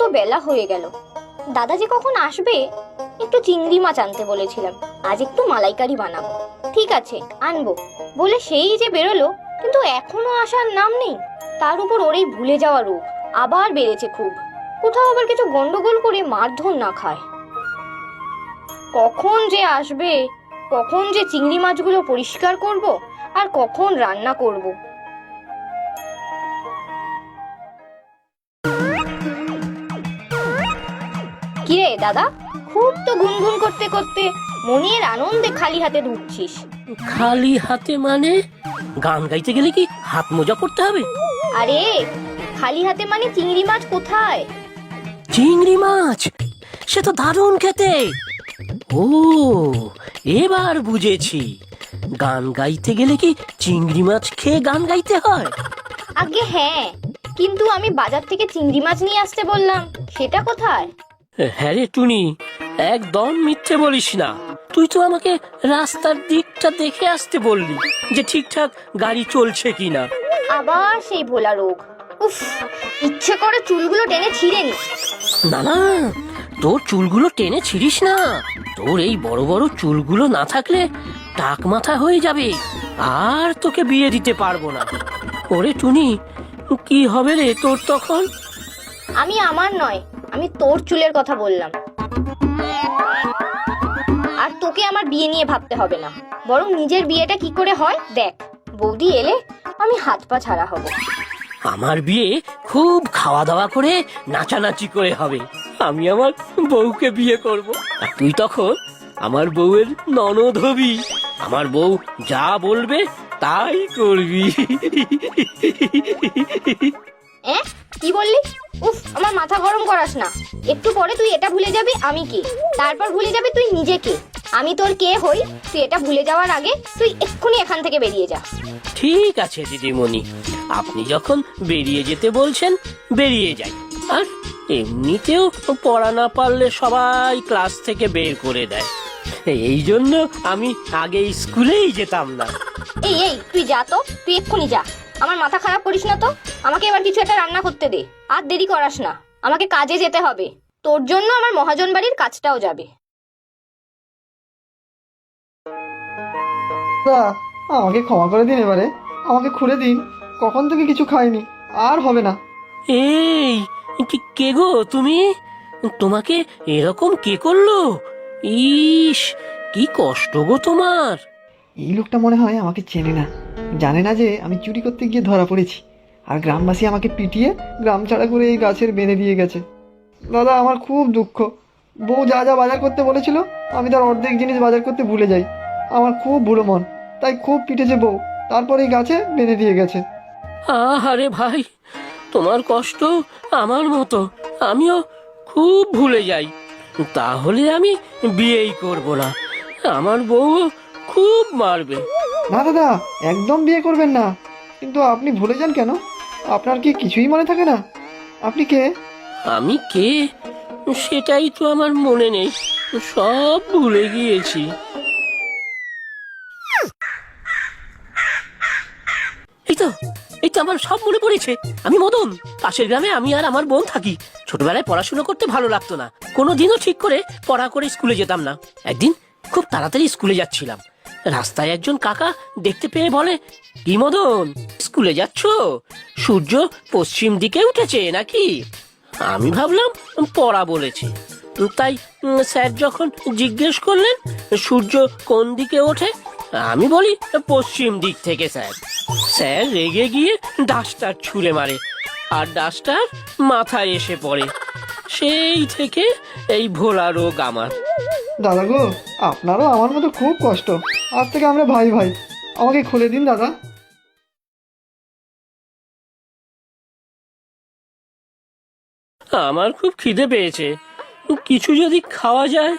কত বেলা হয়ে গেল। দাদা যে কখন আসবে, একটু চিংড়ি মাছ আনতে বলেছিলাম। আজ একটু মালাইকারি বানাবো। ঠিক আছে, আনব। বলে সেই যে বেরোলো, কিন্তু এখনও আসার নাম নেই। তার উপর ওর এই ভুলে যাওয়া রোগ। আবার বেড়েছে খুব। কোথাও আবার কিছু গন্ডগোল করে মারধর না খায়। কখন যে আসবে, কখন যে চিংড়ি মাছগুলো পরিষ্কার করব, আর কখন রান্না করব। কিরে দাদা? খুব তো গুনগুন করতে করতে মনের আনন্দে খালি হাতে ঢুকছিস খালি হাতে মানে? গান গাইতে গেলে কি হাত মোজা করতে হবে? আরে খালি হাতে মানে চিংড়ি মাছ কোথায়? চিংড়ি মাছ? সে তো দারুণ খেতে। ও এবার বুঝেছি। গান গাইতে গেলে কি চিংড়ি মাছ খেয়ে গান গাইতে হয়? আগে হ্যাঁ কিন্তু আমি বাজার থেকে চিংড়ি মাছ নিয়ে আসতে বললাম। সেটা কোথায়? হ্যাঁ রে টুনি একদম মিথ্যে বলিস না। তুই তো আমাকে রাস্তার দিকটা দেখে আসতে বললি যে ঠিকঠাক গাড়ি চলছে কিনা। আবার সেই ভোলা রোগ। উফ ইচ্ছে করে চুলগুলো টেনে ছিঁড়ে নি। না না তোর চুলগুলো টেনে ছিড়িস না। তোর এই বড় বড় চুলগুলো না থাকলে টাক মাথা হয়ে যাবে। আর তোকে বিয়ে দিতে পারব না। ওরে টুনি কি হবে রে তোর তখন? আমি আমার নয় আমি তোর চুলের কথা বললাম। আর তোকে আমার বিয়ে নিয়ে ভাবতে হবে না। বরং নিজের বিয়েটা কি করে হয় দেখ। বৌদি এলে আমি হাত পা ছাড়া হব। আমার বিয়ে খুব খাওয়া দাওয়া করে নাচানাচি করে হবে। আমি আমার বউকে বিয়ে করব। আর তুই তখন আমার বউয়ের ননদ হবি। আমার বউ যা বলবে তাই করবি। কি বললি? উফ আমার মাথা গরম করাস না। একটু পরে তুই এটা ভুলে যাবি আমি কে। তারপর ভুলে যাবি তুই নিজেকে আমি তোর কে হই তুই এটা ভুলে যাওয়ার আগে তুই এক্ষুনি এখান থেকে বেরিয়ে যা। ঠিক আছে দিদিমণি আপনি যখন বেরিয়ে যেতে বলছেন বেরিয়ে যাই। আর এমনিতেও পড়া না পারলে সবাই ক্লাস থেকে বের করে দেয়। এই জন্য আমি আগে স্কুলেই যেতাম না। এই এই তুই যা তো তুই এক্ষুনি যা। আমার মাথা খারাপ করিস না তো? আমাকে এবার কিছু একটা রান্না করতে দে। আর দেরি করাস না। আমাকে কাজে যেতে হবে। তোর জন্য আমার মহাজন বাড়ির কাজটাও যাবে। দা আমাকে ক্ষমা করে দিন এবারে। আমাকে খুলে দিন। কখন থেকে কিছু খাইনি। আর হবে না। এই কি- কে গো তুমি? তোমাকে এরকম কে করল? ইস কি কষ্ট গো তোমার। এই লোকটা মনে হয় আমাকে চেনে না। জানে না যে আমি চুরি করতে গিয়ে ধরা পড়েছি। আর গ্রামবাসী আমাকে পিটিয়ে গ্রাম ছাড়া করে এই গাছের বেঁধে দিয়ে গেছে। দাদা, আমার খুব দুঃখ। বউ যা যা বাজার করতে বলেছিল, আমি তার অর্ধেক জিনিস বাজার করতে ভুলে যাই। আমার খুব বুড়ো মন, তাই খুব পিটেছে বউ। তারপর এই গাছে বেঁধে দিয়ে গেছে। আহারে ভাই, তোমার কষ্ট আমার মতো। আমিও খুব ভুলে যাই। তাহলে আমি বিয়েই করব না। আমার বউ খুব মারবে না দাদা একদম বিয়ে করবেন না। কিন্তু আপনি ভুলে যান কেন? আপনার কি কিছুই মনে থাকে না? আপনি কে? আমি কে? সেটাই তো আমার মনে নেই। সব ভুলে গিয়েছি। এই তো এই তো আমার সব মনে পড়েছে। আমি মদন। পাশের গ্রামে আমি আর আমার বোন থাকি। ছোটবেলায় পড়াশোনা করতে ভালো লাগতো না। কোনো দিনও ঠিক করে পড়া করে স্কুলে যেতাম না। একদিন খুব তাড়াতাড়ি স্কুলে যাচ্ছিলাম। রাস্তায় একজন কাকা দেখতে পেয়ে বলে কি মদন স্কুলে যাচ্ছ? সূর্য পশ্চিম দিকে উঠেছে নাকি? আমি ভাবলাম, পড়া বলেছে। তাই স্যার যখন জিজ্ঞেস করলেন, সূর্য কোন দিকে ওঠে? আমি বলি, পশ্চিম দিক থেকে, স্যার। স্যার রেগে গিয়ে ডাস্টার ছুঁড়ে মারে, আর ডাস্টার মাথায় এসে পড়ে। সেই থেকে এই ভোলা রোগ আমার। দাদা গো, আপনারও আমার মতো খুব কষ্ট। আজ থেকে আমরা ভাই ভাই। আমাকে খুলে দিন দাদা। আমার খুব খিদে পেয়েছে। কিছু যদি খাওয়া যায়?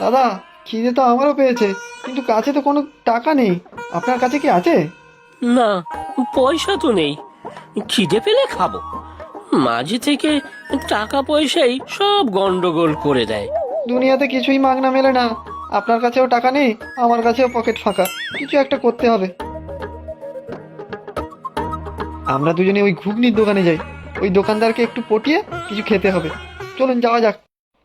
দাদা খিদে তো আমারও পেয়েছে কিন্তু কাছে তো কোনো টাকা নেই। আপনার কাছে কি আছে? না পয়সা তো নেই। খিদে পেলে খাব। মাঝে থেকে টাকা পয়সাই সব গন্ডগোল করে দেয়। দুনিয়াতে কিছুই মাগনা মেলে না। আপনার কাছেও টাকা নেই আমার কাছেও পকেট ফাঁকা। কিছু একটা করতে হবে। আমরা দুজনে ওই ঘুগনির দোকানে যাই। ওই দোকানদারকে একটু পটিয়ে কিছু খেতে হবে। চলুন যাওয়া যাক।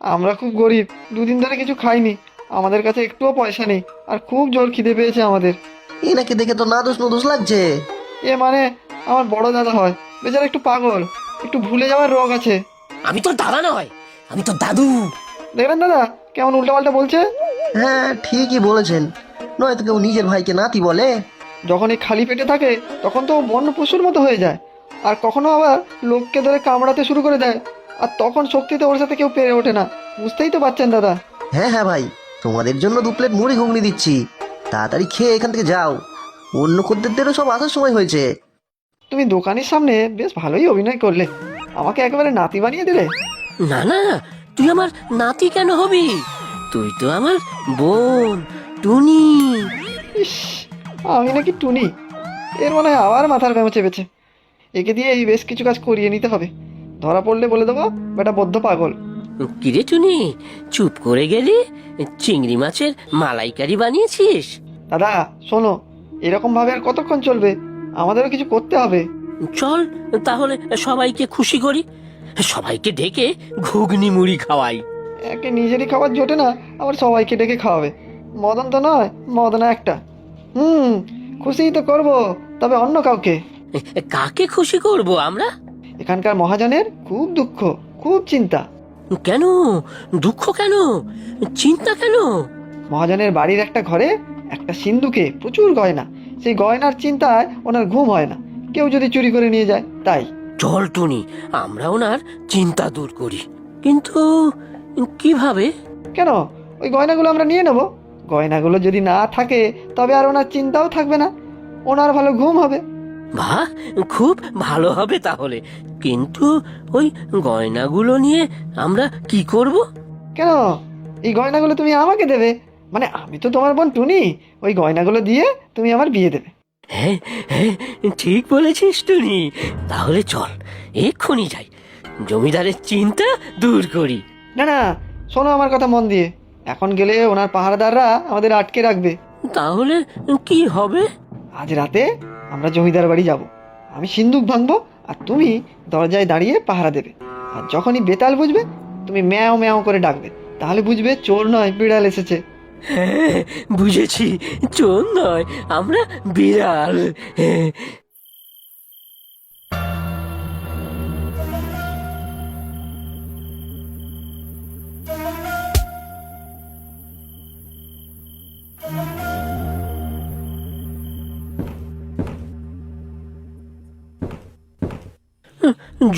আমরা খুব গরিব দুদিন ধরে কিছু খাইনি। আমাদের কাছে একটুও পয়সা নেই আর খুব জোর খিদে পেয়েছে আমাদের। এনাকে দেখে তো না নাদুস নুদুস লাগছে? এ মানে আমার বড় দাদা হয়। বেচারা একটু পাগল একটু ভুলে যাওয়ার রোগ আছে। আমি তো দাদা নয় আমি তো দাদু। দেখলেন দাদা কেমন উল্টাপাল্টা বলছে? হ্যাঁ ঠিকই বলেছেন। নয়তো কেউ নিজের ভাইকে নাতি বলে। যখন এই খালি পেটে থাকে তখন তো বন্য পশুর মতো হয়ে যায়। আর কখনো আবার লোককে ধরে কামড়াতে শুরু করে দেয়। আর তখন শক্তিতে ওর সাথে কেউ পেরে ওঠে না। বুঝতেই তো পারছেন দাদা। হ্যাঁ হ্যাঁ ভাই। তোমাদের জন্য দু প্লেট মুড়ি ঘুগনি দিচ্ছি। তাড়াতাড়ি খেয়ে এখান থেকে যাও। অন্য খদ্দেরদেরও সব আসার সময় হয়েছে। তুমি দোকানের সামনে বেশ ভালোই অভিনয় করলে। আমাকে একেবারে নাতি বানিয়ে দিলে। না না। তুই আমার নাতি কেন হবি? তুই তো আমার বোন টুনি। ইস আমি নাকি টুনি। এর মনে হয় আবার মাথার ব্যামো চেপেছে। একে দিয়ে এই বেশ কিছু কাজ করিয়ে নিতে হবে। ধরা পড়লে বলে দেবো বেটা বদ্ধ পাগল। কিরে টুনি চুপ করে গেলি? চিংড়ি মাছের মালাইকারি বানিয়েছিস? দাদা শোনো এরকম ভাবে আর কতক্ষণ চলবে? আমাদেরও কিছু করতে হবে। চল তাহলে সবাইকে খুশি করি। সবাইকে ডেকে ঘুগনি মুড়ি খাওয়াই। একে নিজেরই খাবার জোটে না আবার সবাইকে ডেকে খাওয়াবে। মদন তো নয় মদনা একটা। হুম খুশিই তো করব তবে অন্য কাউকে। কাকে খুশি করব আমরা? এখানকার মহাজনের খুব দুঃখ খুব চিন্তা। কেন? দুঃখ কেন? চিন্তা কেন? মহাজনের বাড়ির একটা ঘরে একটা সিন্ধুকে প্রচুর গয়না। সেই গয়নার চিন্তায় ওনার ঘুম হয় না। কেউ যদি চুরি করে নিয়ে যায় তাই। চল টুনি আমরা ওনার চিন্তা দূর করি। কিন্তু কীভাবে? কেন? ওই গয়নাগুলো আমরা নিয়ে নেব। গয়নাগুলো যদি না থাকে তবে আর ওনার চিন্তাও থাকবে না। ওনার ভালো ঘুম হবে। বাহ খুব ভালো হবে তাহলে। কিন্তু ওই গয়নাগুলো নিয়ে আমরা কি করব? কেন? এই গয়নাগুলো তুমি আমাকে দেবে। মানে আমি তো তোমার বোন টুনি। ওই গয়নাগুলো দিয়ে তুমি আমার বিয়ে দেবে। হ্যাঁ হ্যাঁ ঠিক বলেছিস টুনি। তাহলে চল এক্ষুনি যাই। জমিদারের চিন্তা দূর করি। না না শোনো আমার কথা মন দিয়ে। এখন গেলে ওনার পাহারাদাররা আমাদের আটকে রাখবে। তাহলে কি হবে? আজ রাতে আমরা জমিদার বাড়ি যাব। আমি সিন্দুক ভাঙবো আর তুমি দরজায় দাঁড়িয়ে পাহারা দেবে। আর যখনই বেতাল বুঝবে তুমি ম্যাও ম্যাও করে ডাকবে। তাহলে বুঝবে চোর নয় বিড়াল এসেছে। হ্যাঁ বুঝেছি। চোর নয় আমরা বিড়াল।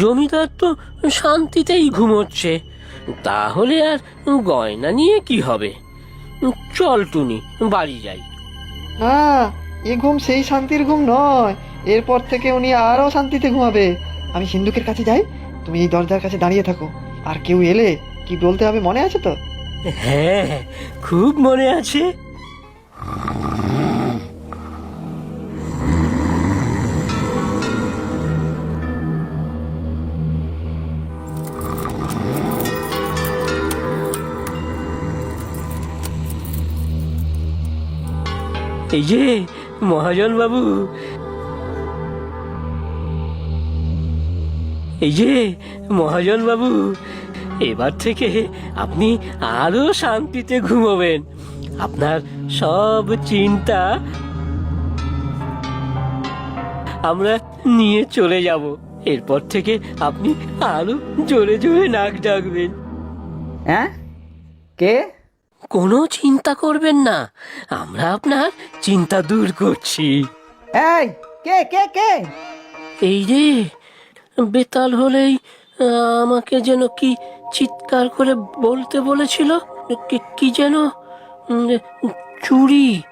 জমিদার তো শান্তিতেই ঘুমোচ্ছে। তাহলে আর গয়না নিয়ে কি হবে? চল টুনি বাড়ি যাই। না এ ঘুম সেই শান্তির ঘুম নয়। এরপর থেকে উনি আরও শান্তিতে ঘুমাবে। আমি সিন্ধুকের কাছে যাই তুমি এই দরজার কাছে দাঁড়িয়ে থাকো। আর কেউ এলে কি বলতে হবে মনে আছে তো? হ্যাঁ খুব মনে আছে। এই যে, মহাজন বাবু। এই যে, মহাজন বাবু, এবার থেকে আপনি আরও শান্তিতে ঘুমোবেন। আপনার সব চিন্তা আমরা নিয়ে চলে যাব। এরপর থেকে আপনি আরও জোরে জোরে নাক ডাকবেন। হ্যাঁ? কে? কোনো চিন্তা করবেন না। আমরা আপনার চিন্তা দূর করছি। এই কে কে কে? এই রে বেতাল হলেই আমাকে যেন কি চিৎকার করে বলতে বলেছিল? কি- কি যেন? চুরি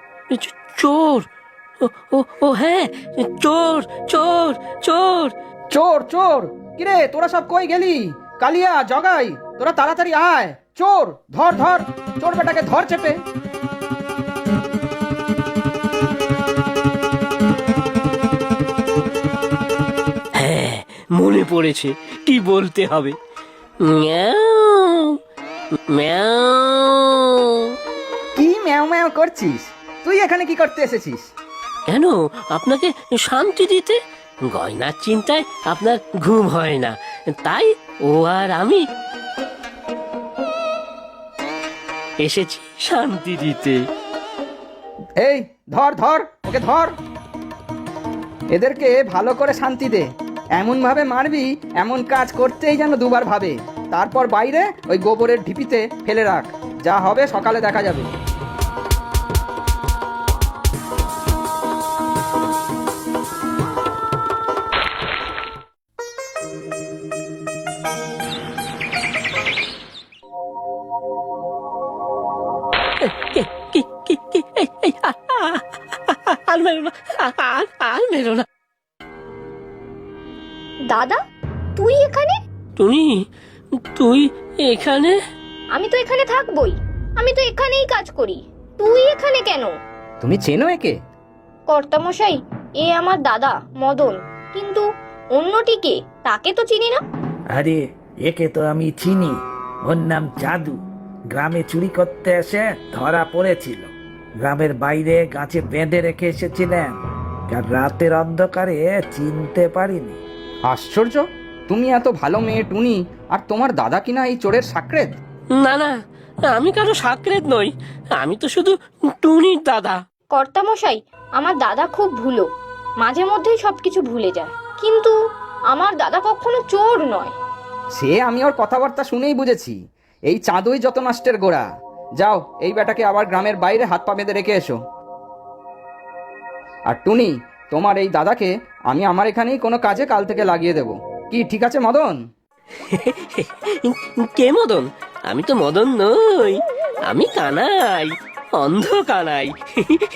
চোর। ও ও হ্যাঁ চোর চোর চোর। চোর চোর। কিরে তোরা সব কই গেলি? কালিয়া জগাই তোরা তাড়াতাড়ি আয়। চোর ধর ধর চোর বেটাকে ধর চেপে। হ্যাঁ মনে পড়েছে কি বলতে হবে। ম্যাও ম্যাও। কি ম্যাও ম্যাও করছিস? তুই এখানে কি করতে এসেছিস? কেন? আপনাকে শান্তি দিতে? গয়নার চিন্তায় আপনার ঘুম হয় না। তাই ও আর আমি এসেছি। শান্তি দিতে। এই, ধর ধর, ওকে ধর। এদেরকে ভালো করে শান্তি দে। এমন ভাবে মারবি, এমন কাজ করতেই যেন দুবার ভাবে। তারপর বাইরে ওই গোবরের ঢিপিতে ফেলে রাখ। যা হবে সকালে দেখা যাবে। আর আর মেরো না। দাদা তুই এখানে? টুনি তুই এখানে? আমি তো এখানে থাকবই। আমি তো এখানেই কাজ করি। তুই এখানে কেন? তুমি চেনো একে? কর্তামশাই এ আমার দাদা মদন। কিন্তু অন্যটিকে তাকে তো চিনি না? আরে একে তো আমি চিনি। ওর নাম জাদু। গ্রামে চুরি করতে এসে ধরা পড়েছিল। গ্রামের বাইরে গাছে বেঁধে রেখে এসেছিলেন। আর রাতের অন্ধকারে চিনতে পারিনি। আশ্চর্য তুমি এত ভালো মেয়ে টুনি আর তোমার দাদা কিনা এই চোরের সাকরেত? না না আমি কারও সাকরেত নই আমি তো শুধু টুনির দাদা। কর্তামশাই আমার দাদা খুব ভুলো মাঝে মধ্যেই সবকিছু ভুলে যায় কিন্তু আমার দাদা কখনো চোর নয়। সে আমি ওর কথাবার্তা শুনেই বুঝেছি এই চাঁদই যত নষ্টের গোড়া। যাও এই বেটাকে আবার গ্রামের বাইরে হাত পা বেঁধে রেখে এসো। আর টুনি, তোমার এই দাদাকে আমি আমার এখানেই কোনো কাজে কাল থেকে লাগিয়ে দেব। কি, ঠিক আছে মদন? কে মদন? আমি তো মদন নই। আমি কানাই, অন্ধ কানাই।